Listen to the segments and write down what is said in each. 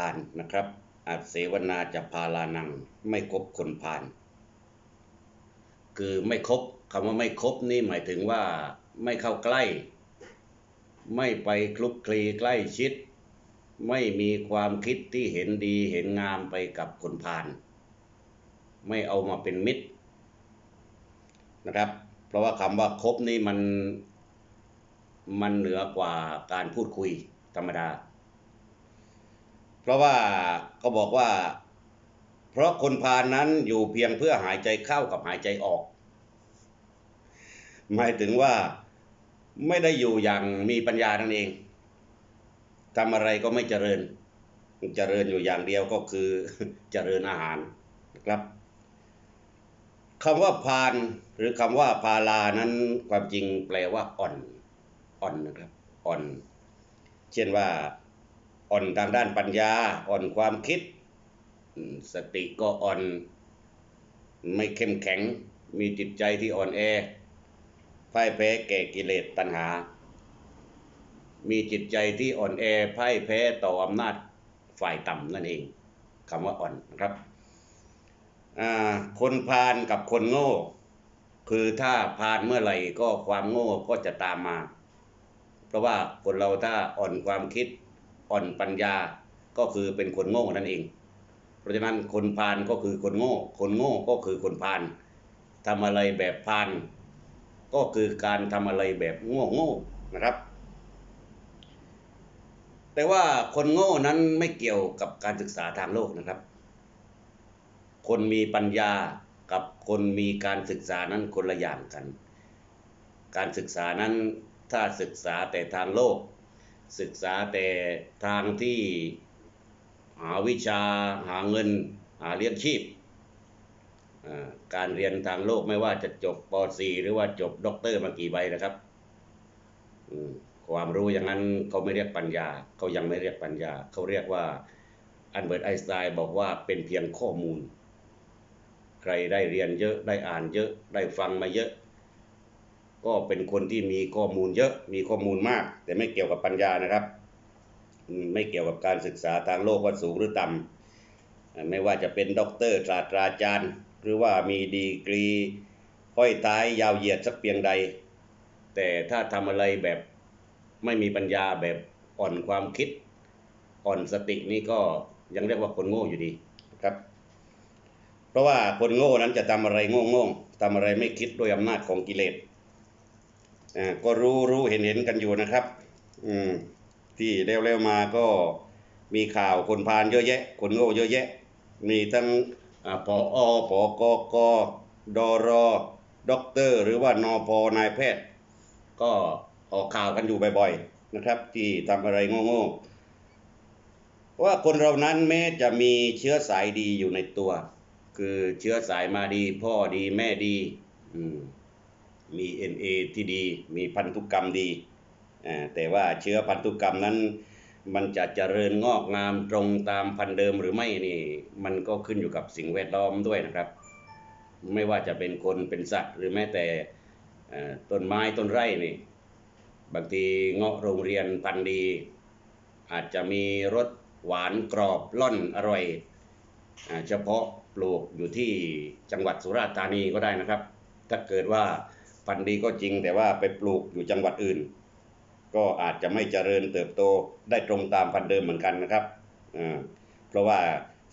คบคนนะครับอาจเสวนาจะพาลานัง ไม่คบคนพาลคือไม่คบคำว่าไม่คบนี่หมายถึงว่าไม่เข้าใกล้ ไม่ไปคลุกคลีใกล้ชิด ไม่มีความคิดที่เห็นดีเห็นงามไปกับคนพาลไม่เอามาเป็นมิตรนะครับ เพราะว่าคำว่าคบนี่มันมันเหนือกว่าการพูดคุยธรรมดา เพราะว่าก็บอกว่า เพราะคนพาลนั้นอยู่เพียงเพื่อหายใจเข้ากับหายใจออก หมายถึงว่าไม่ได้อยู่อย่างมีปัญญานั่นเองทำอะไรก็ไม่เจริญ เจริญอยู่อย่างเดียวก็คือเจริญอาหารนะครับคำว่าพานหรือคำว่าพาลานั้นความจริงแปลว่าอ่อน อ่อนนะครับ อ่อน เช่นว่า อ่อนทางด้านปัญญา อ่อนความคิด สติก็อ่อน ไม่เข้มแข็ง มีจิตใจที่อ่อนแอพ่ายแพ้แก่กิเลสตัณหา มีจิตใจที่อ่อนแอพ่ายแพ้ต่ออำนาจฝ่ายต่ำนั่นเองคำว่าอ่อนนะครับ คนพาลกับคนโง่ คือถ้าพาลเมื่อไหร่ก็ความโง่ก็จะตามมา เพราะว่าคนเราถ้าอ่อนความคิด อ่อนปัญญาก็คือเป็นคนโง่นั่นเอง เพราะฉะนั้นคนพาลก็คือคนโง่ คนโง่ก็คือคนพาลทำอะไรแบบพาลก็คือการทำอะไรแบบโง่โง่นะครับ แต่ว่าคนโง่นั้นไม่เกี่ยวกับการศึกษาทางโลกนะครับ คนมีปัญญากับคนมีการศึกษานั้นคนละอย่างกัน การศึกษานั้นถ้าศึกษาแต่ทางโลก ศึกษาแต่ทางที่หาวิชาหาเงินหาเลี้ยงชีพ การเรียนทางโลกไม่ว่าจะจบป .4 หรือว่าจบด็อกเตอร์มากี่ใบนะครับ ความรู้อย่างนั้นเขาไม่เรียกปัญญา เขายังไม่เรียกปัญญา เขาเรียกว่าอันเบิร์ตไอน์สไตน์บอกว่าเป็นเพียงข้อมูล ใครได้เรียนเยอะได้อ่านเยอะได้ฟังมาเยอะ ก็เป็นคนที่มีข้อมูลเยอะมีข้อมูลมาก แต่ไม่เกี่ยวกับปัญญานะครับ ไม่เกี่ยวกับการศึกษาทางโลกว่าสูงหรือต่ำไม่ว่าจะเป็นด็อกเตอร์ศาสตราจารย์ หรือว่ามีดีกรีห้อยท้ายยาวเหยียดสักเพียงใด แต่ถ้าทำอะไรแบบไม่มีปัญญาแบบอ่อนความคิด อ่อนสตินี่ก็ยังเรียกว่าคนโง่อยู่ดีครับ เพราะว่าคนโง่นั้นจะทำอะไรโง่โง่ทำอะไรไม่คิดด้วยอำนาจของกิเลส ก็รู้รู้เห็นเห็นกันอยู่นะครับ อืมที่เร็วๆมาก็มีข่าวคนพานเยอะแยะ คนโง่เยอะแยะ มีทั้งปออปกกดรด็อกเตอร์ หรือว่านอพอนายแพทย์ ก็ออกข่าวกันอยู่บ่อยๆนะครับ ที่ทำอะไรโง่ๆว่าคนเรานั้นแม้จะมีเชื้อสายดีอยู่ในตัว คือเชื้อสายมาดี พ่อดีแม่ดี อืม มี NA ที่ดี มีพันธุกรรมดี แต่ว่าเชื้อพันธุกรรมนั้น มันจะเจริญงอกงามตรงตามพันธุ์เดิมหรือไม่นี่ มันก็ขึ้นอยู่กับสิ่งแวดล้อมด้วยนะครับ ไม่ว่าจะเป็นคนเป็นสัตว์หรือแม้แต่ต้นไม้ต้นไร่นี่ บางทีเงาะโรงเรียนพันธุ์ดี อาจจะมีรสหวานกรอบล่อนอร่อยเฉพาะปลูกอยู่ที่จังหวัดสุราษฎร์ธานีก็ได้นะครับ ถ้าเกิดว่า พันธุ์ดีก็จริงแต่ว่าไปปลูกอยู่จังหวัดอื่น ก็อาจจะไม่เจริญเติบโตได้ตรงตามพันธุ์เดิมเหมือนกันนะครับเพราะว่า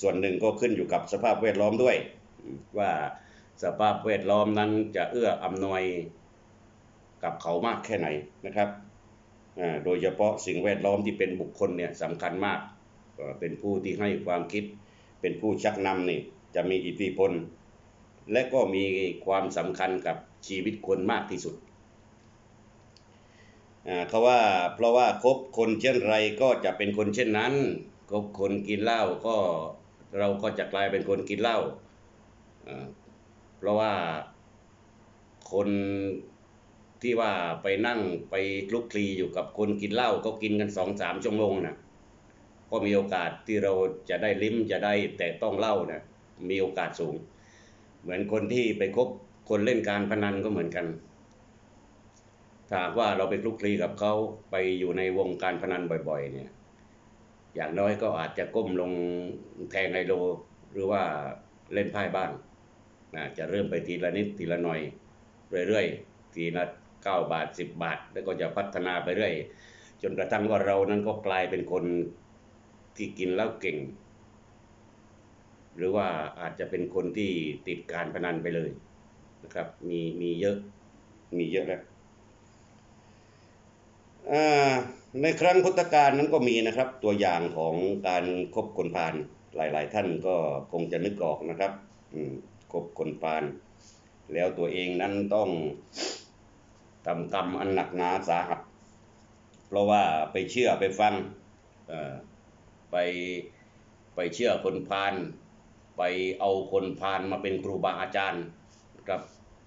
ส่วนหนึ่งก็ขึ้นอยู่กับสภาพแวดล้อมด้วย ว่าสภาพแวดล้อมนั้นจะเอื้ออำนวยกับเขามากแค่ไหนนะครับโดยเฉพาะสิ่งแวดล้อมที่เป็นบุคคลเนี่ยสำคัญมาก เป็นผู้ที่ให้ความคิด เป็นผู้ชักนำนี่จะมีอิทธิพล และก็มีความสำคัญกับ ชีวิตคนมากที่สุดเขาว่าเพราะว่าคบคนเช่นไรก็จะเป็นคนเช่นนั้นคบคนกินเหล้าก็เราก็จะกลายเป็นคนกินเหล้าเพราะว่าคนที่ว่าไปนั่งไปคลุกคลีอยู่กับคนกินเหล้าก็กินกันสองสามชั่วโมงนะก็มีโอกาสที่เราจะได้ลิ้มจะได้แต่ต้องเหล่านะมีโอกาสสูง เหมือนคนที่ไปคบ คนเล่นการพนันก็เหมือนกันถ้าว่าเราไปคลุกคลีกับเขาไปอยู่ในวงการพนันบ่อย ๆ เนี่ย อย่างน้อยก็อาจจะก้มลงแทงไฮโล หรือว่าเล่นไพ่บ้างนะจะเริ่มไปทีละนิดทีละหน่อย เรื่อยๆ ทีละเก้าบาทสิบบาท แล้วก็จะพัฒนาไปเรื่อย จนกระทั่งว่าเรานั้นก็กลายเป็นคนที่กินเหล้าเก่ง หรือว่าอาจจะเป็นคนที่ติดการพนันไปเลย นะครับมีมีเยอะมีเยอะแล้วในครั้งพุทธกาลนั้นก็มีนะครับ ตัวอย่างของการคบคนพาลหลาย ๆ ท่านก็คงจะนึกออกนะครับคบคนพาลแล้วตัวเองนั้นต้องทำกรรมอันหนักหนาสาหัส เพราะว่าไปเชื่อไปฟังไปไปเชื่อคนพาลไปเอาคนพาลมาเป็นครูบาอาจารย์ ครับ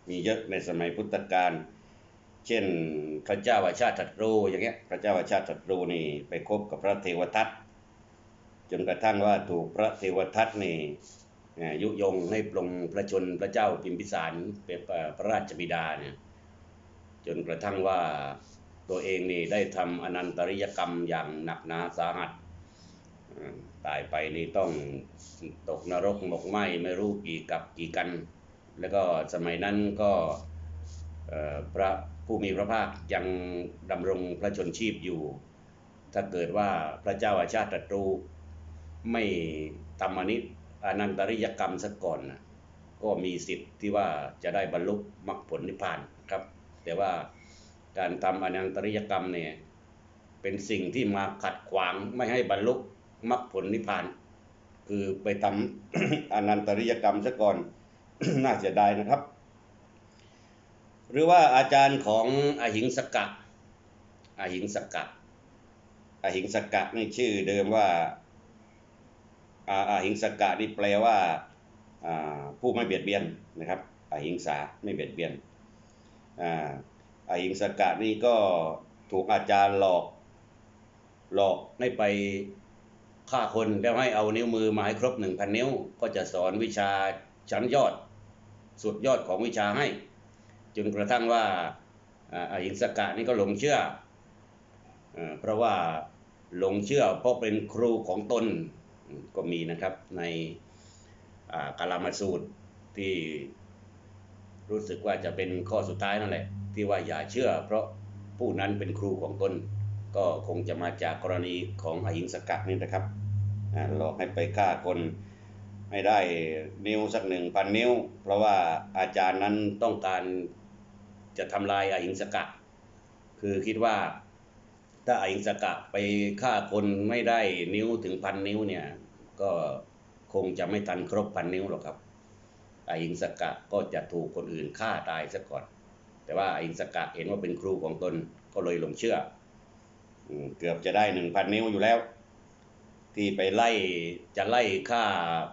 มีเยอะในสมัยพุทธกาลเช่นพระเจ้าอาชาติศัตรูอย่างเงี้ยพระเจ้าอาชาติศัตรูนี่ไปคบกับพระเทวทัตจนกระทั่งว่าถูกพระเทวทัตนี่ยุยงให้ปลงพระชนพระเจ้าพิมพิสารเป็นพระราชบิดาเนี่ยจนกระทั่งว่าตัวเองนี่ได้ทำอนันตริยกรรมอย่างหนักหนาสาหัสตายไปนี่ต้องตกนรกหมกไหมไม่รู้กี่กับกี่กัน แล้วก็สมัยนั้นก็พระผู้มีพระภาคยังดำรงพระชนชีพอยู่ ถ้าเกิดว่าพระเจ้าอาชาติตรูไม่ทำอนิอนันตริยกรรมซะก่อนนะก็มีสิทธิ์ที่ว่าจะได้บรรลุมรรคผลนิพพานครับ แต่ว่าการทำอนันตริยกรรมเนี่ยเป็นสิ่งที่มาขัดขวางไม่ให้บรรลุมรรคผลนิพพาน คือไปทำอนันตริยกรรมซะก่อน น่าเสียดายนะครับ หรือว่าอาจารย์ของอหิงสกะอหิงสกะอหิงสกะนี่ชื่อเดิมว่าอาอหิงสกะนี่แปลว่าผู้ไม่เบียดเบียนนะครับอหิงสาไม่เบียดเบียนอาอหิงสกะนี่ก็ถูกอาจารย์หลอกหลอกให้ไปฆ่าคนแล้วให้เอานิ้วมือมาให้ครบหนึ่งพันนิ้ว ก็จะสอนวิชาชั้นยอด สุดยอดของวิชาให้ จนกระทั่งว่าอหิงสกะนี่ก็หลงเชื่อเอ่อ เพราะว่าหลงเชื่อเพราะเป็นครูของตนก็มีนะครับในกาลามาสูตรที่รู้สึกว่าจะเป็นข้อสุดท้ายนั่นแหละ ที่ว่าอย่าเชื่อ เพราะผู้นั้นเป็นครูของตนก็คงจะมาจากกรณีของอหิงสกะนี่นะครับอ่าหลอกให้ไปฆ่าคน ไม่ได้นิ้วสักหนึ่งพันนิ้ว เพราะว่าอาจารย์นั้นต้องการจะทำลายอหิงสกะ คือคิดว่าถ้าอหิงสกะไปฆ่าคนไม่ได้นิ้วถึงพันนิ้วเนี่ย ก็คงจะไม่ทันครบพันนิ้วหรอกครับอหิงสกะก็จะถูกคนอื่นฆ่าตายซะก่อน แต่ว่าอหิงสกะเห็นว่าเป็นครูของตนก็เลยหลงเชื่อ เกือบจะได้หนึ่งพันนิ้วอยู่แล้ว ที่ไปไล่จะไล่ฆ่า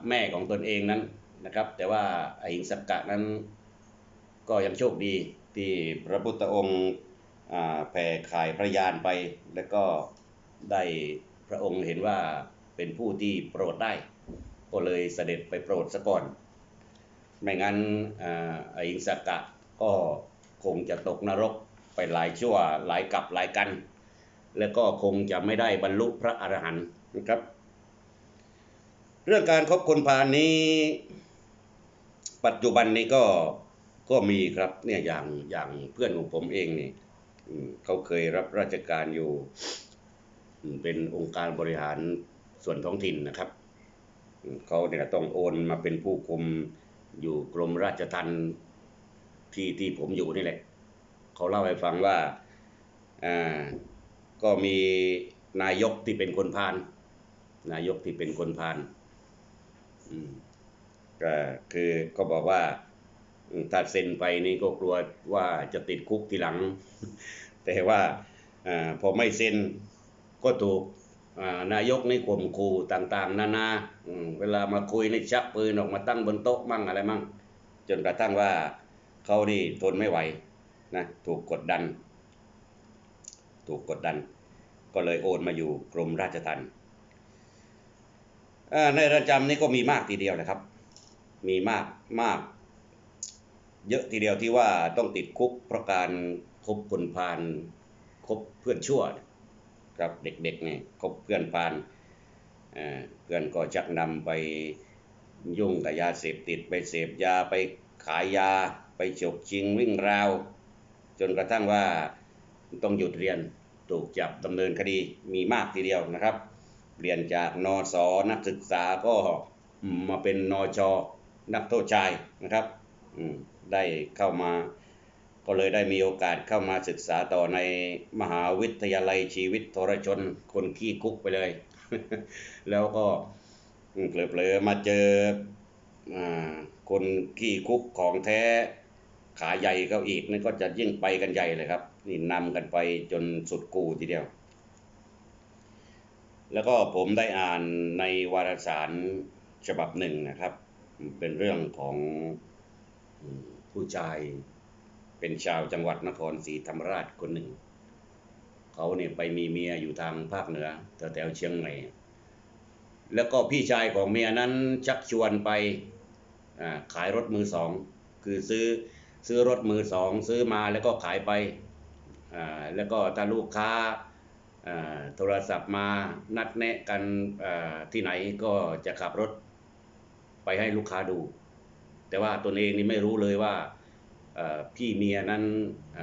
แม่ของตนเองนั้นนะครับ แต่ว่าอหิงสักกะนั้นก็ยังโชคดีที่พระพุทธองค์แผ่ขายพระยานไป แล้วก็ได้พระองค์เห็นว่าเป็นผู้ที่โปรดได้ ก็เลยเสด็จไปโปรดซะก่อน ไม่งั้นอ่าอหิงสักกะก็คงจะตกนรกไปหลายชั่วหลายกับหลายกัน แล้วก็คงจะไม่ได้บรรลุพระอรหันต์นะครับ เรื่องการคบคนพาลนี้ ปัจจุบันนี้ก็ก็มีครับเนี่ยอย่างอย่างเพื่อนของผมเองนี่เขาเคยรับราชการอยู่ เป็นองค์การบริหารส่วนท้องถิ่นนะครับ เขาเนี่ยต้องโอนมาเป็นผู้คุมอยู่กรมราชทัณฑ์ที่ที่ผมอยู่นี่แหละ เขาเล่าให้ฟังว่าอ่าก็มีนายกที่เป็นคนพาลนายกที่เป็นคนพาลอืม ก็คือก็บอกว่าถ้าเซ็นไปนี่ก็กลัวว่าจะติดคุกทีหลัง แต่ว่าอาพอไม่เซ็นก็ถูกอ่านายกนี่ข่มขู่ต่าง ๆ นานาอืมเวลามาคุยนี่ชักปืนออกมาตั้งบนโต๊ะมั่งอะไรมั่ง จนกระทั่งว่าเขานี่ทนไม่ไหวนะถูกกดดัน ถูกกดดัน ก็เลยโอนมาอยู่กรมราชทัณฑ์ ในเรือนจำนี่ก็มีมากทีเดียวนะครับ มีมากมาก เยอะทีเดียวที่ว่าต้องติดคุกเพราะการคบคนพาลคบเพื่อนชั่วครับเด็กๆเนี่ยคบเพื่อนพาลเพื่อนก็ชักนำไปยุ่งกับยาเสพติดไปเสพยาไปขายยาไปฉกชิงวิ่งราว จนกระทั่งว่าต้องหยุดเรียนถูกจับดำเนินคดีมีมากทีเดียวนะครับ เปลี่ยนจากนอสอนักศึกษาก็มาเป็นนอชอนักโทษชายนะครับได้เข้ามา ก็เลยได้มีโอกาสเข้ามาศึกษาต่อในมหาวิทยาลัยชีวิตทรชนคนขี้คุกไปเลย แล้วก็เผลอๆมาเจอคนขี้คุกของแท้ขาใหญ่เขาอีกนี่ก็จะยิ่งไปกันใหญ่เลยครับ นี่นำกันไปจนสุดกูทีเดียว แล้วก็ผมได้อ่านในวารสารฉบับหนึ่งนะครับ เป็นเรื่องของผู้ชายเป็นชาวจังหวัดนครศรีธรรมราชคนหนึ่ง เขาเนี่ยไปมีเมียอยู่ทางภาคเหนือแถวๆเชียงใหม่ แล้วก็พี่ชายของเมียนั้นชักชวนไปขายรถมือสอง คือซื้อซื้อรถมือสอง ซื้อมาแล้วก็ขายไป แล้วก็ถ้าลูกค้า โทรศัพท์มานัดแนะกันที่ไหนก็จะขับรถไปให้ลูกค้าดู แต่ว่าตนเองนี่ไม่รู้เลยว่าพี่เมียนั้น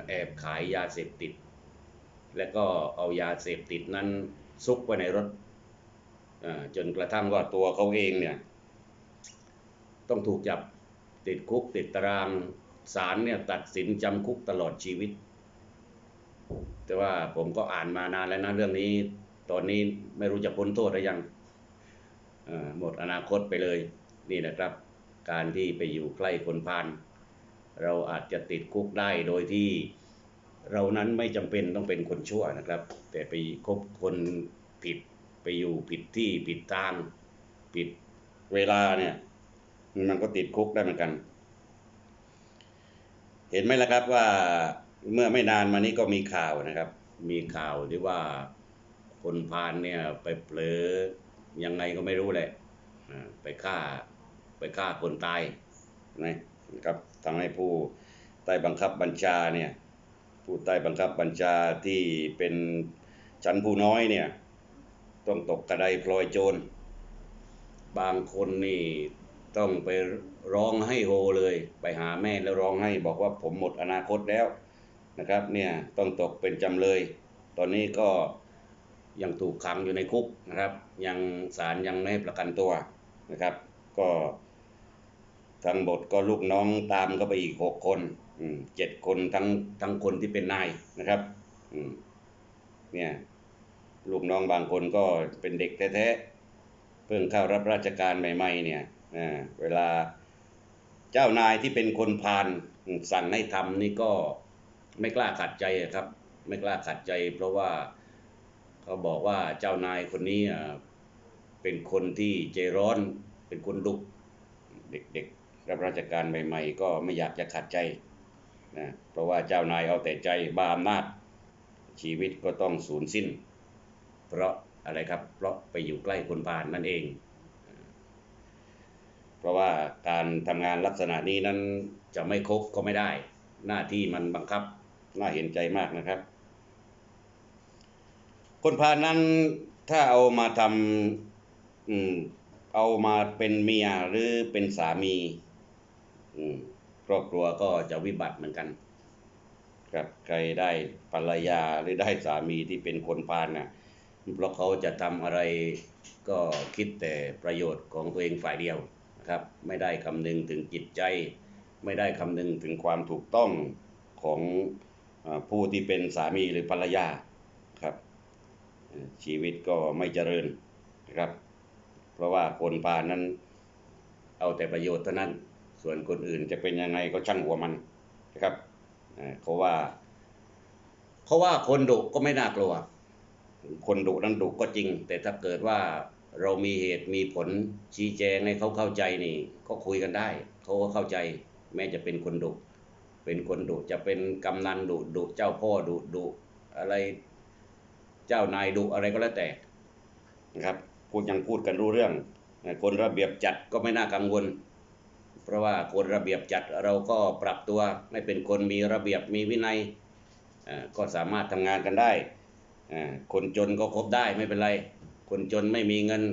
แอบขายยาเสพติด แล้วก็เอายาเสพติดนั้นซุกไว้ในรถจนกระทั่งว่าตัวเขาเองเนี่ยต้องถูกจับติดคุกติดตารางศาลเนี่ยตัดสินจำคุกตลอดชีวิต แต่ว่าผมก็อ่านมานานแล้วนะเรื่องนี้ ตอนนี้ไม่รู้จะพ้นโทษหรือยังหมดอนาคตไปเลยนี่นะครับ การที่ไปอยู่ใกล้คนพาลเราอาจจะติดคุกได้โดยที่เรานั้นไม่จำเป็นต้องเป็นคนชั่วนะครับ แต่ไปคบคนผิดไปอยู่ผิดที่ผิดทางผิดเวลาเนี่ย มันก็ติดคุกได้เหมือนกัน เห็นไหมล่ะครับว่า เมื่อไม่นานมานี้ก็มีข่าวนะครับ มีข่าวที่ว่าคนพาลเนี่ยไปเผลอยังไงก็ไม่รู้แหละอ่าไปฆ่าไปฆ่าคนตายนะครับทำให้ผู้ใต้บังคับบัญชาเนี่ยผู้ใต้บังคับบัญชาที่เป็นชั้นผู้น้อยเนี่ยต้องตกกระไดพลอยโจร บางคนนี่ต้องไปร้องให้โฮเลย ไปหาแม่แล้วร้องให้บอกว่าผมหมดอนาคตแล้ว นะครับเนี่ยต้องตกเป็นจำเลย ตอนนี้ก็ยังถูกขังอยู่ในคุกนะครับ ยังศาลยังไม่ประกันตัวนะครับ ก็ทั้งบทก็ลูกน้องตามก็ไปอีกหกคนเจ็ดคนทั้งทั้งคนที่เป็นนายนะครับเนี่ยลูกน้องบางคนก็เป็นเด็กแท้ๆเพิ่งเข้ารับราชการใหม่ ๆ เนี่ยเวลาเจ้านายที่เป็นคนพาลสั่งให้ทำนี่ก็ ไม่กล้าขัดใจครับ ไม่กล้าขัดใจ เพราะว่าเขาบอกว่าเจ้านายคนนี้เป็นคนที่ใจร้อนเป็นคนดุเด็กๆรับราชการใหม่ ๆ ก็ไม่อยากจะขัดใจนะเพราะว่าเจ้านายเอาแต่ใจบ้าอำนาจชีวิตก็ต้องสูญสิ้น เพราะอะไรครับ เพราะไปอยู่ใกล้คนพาลนั่นเอง เพราะว่าการทำงานลักษณะนี้นั้นจะไม่ครบก็ไม่ได้ หน้าที่มันบังคับ น่าเห็นใจมากนะครับ คนพานั้นถ้าเอามาทำอืมเอามาเป็นเมียหรือเป็นสามีอืมครอบครัวก็จะวิบัติเหมือนกันครับใครได้ภรรยาหรือได้สามีที่เป็นคนพาลน่ะเพราะเขาจะทำอะไรก็คิดแต่ประโยชน์ของตัวเองฝ่ายเดียวนะครับ ไม่ได้คำนึงถึงจิตใจ ไม่ได้คำนึงถึงความถูกต้องของ ผู้ที่เป็นสามีหรือภรรยาครับ ชีวิตก็ไม่เจริญนะครับ เพราะว่าคนพานั้นเอาแต่ประโยชน์เท่านั้น ส่วนคนอื่นจะเป็นยังไงก็ช่างหัวมันนะครับเอ่อเขาว่าเขาว่าคนดุก็ไม่น่ากลัว คนดุนั้นดุก็จริง แต่ถ้าเกิดว่าเรามีเหตุมีผลชี้แจงให้เขาเข้าใจนี่ ก็คุยกันได้ เขาก็เข้าใจแม้จะเป็นคนดุ เป็นคนดุจะเป็นกำนันดุดุเจ้าพ่อดุดุอะไรเจ้านายดุอะไรก็แล้วแต่นะครับพูดยังพูดกันรู้เรื่อง คนระเบียบจัดก็ไม่น่ากังวล เพราะว่าคนระเบียบจัดเราก็ปรับตัวไม่เป็นคนมีระเบียบมีวินัยอ่าก็สามารถทำงานกันได้อ่าคนจนก็คบได้ไม่เป็นไร คนจนไม่มีเงิน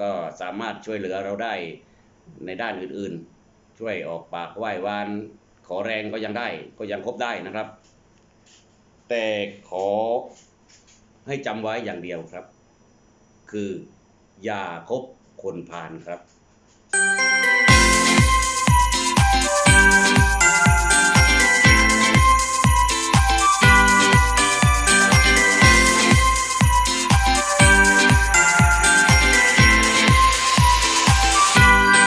ก็สามารถช่วยเหลือเราได้ในด้านอื่นๆ ช่วยออกปากไหว้วาน อแรงก็ยังได้ก็ยังครบได้นะครับ แต่ขอให้จำไว้อย่างเดียวครับ คืออย่าคบคนพาลครับ